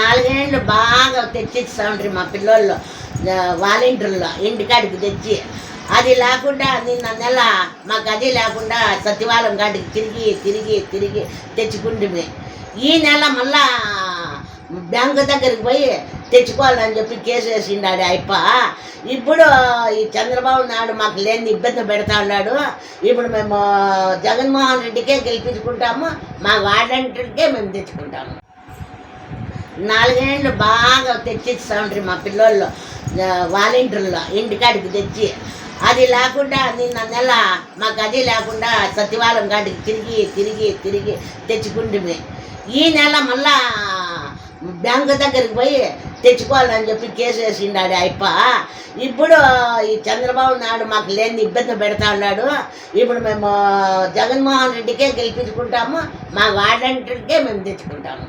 నాలుగేళ్ళు బాగా తెచ్చిస్తా ఉంటారు మా పిల్లోళ్ళు వాలంటీర్లో ఇంటికాడికి తెచ్చి అది లేకుండా నిన్న నెల మాకు అది లేకుండా సచివాలయం కాడికి తిరిగి తిరిగి తిరిగి తెచ్చుకుంటుంది ఈ నెల మళ్ళా బ్యాంకు దగ్గరికి పోయి తెచ్చుకోవాలని చెప్పి కేసు వేసిండాడు అయ్యప్ప. ఇప్పుడు ఈ చంద్రబాబు నాయుడు మాకు లేని ఇబ్బంది పెడతా ఉన్నాడు. ఇప్పుడు మేము జగన్మోహన్ రెడ్డికే గెలిపించుకుంటాము మా వాలంటీర్కే మేము తెచ్చుకుంటాము. నాలుగేళ్ళు బాగా తెచ్చిస్తా ఉంటారు మా పిల్లోళ్ళు వాలంటీర్లో ఇంటికాడికి తెచ్చి. అది లేకుండా నిన్న నెల మాకు అది లేకుండా సత్యవాలం కాడికి తిరిగి తిరిగి తిరిగి తెచ్చుకుంటుంది ఈ నెల మళ్ళా బ్యాంకు దగ్గరికి పోయి తెచ్చుకోవాలని చెప్పి కేసు వేసిండాడు అయ్యప్ప ఇప్పుడు ఈ చంద్రబాబు నాయుడు మాకు లేని ఇబ్బంది పెడతా ఉన్నాడు. ఇప్పుడు మేము జగన్మోహన్ రెడ్డికే గెలిపించుకుంటాము మా వాలంటీర్కే మేము తెచ్చుకుంటాము.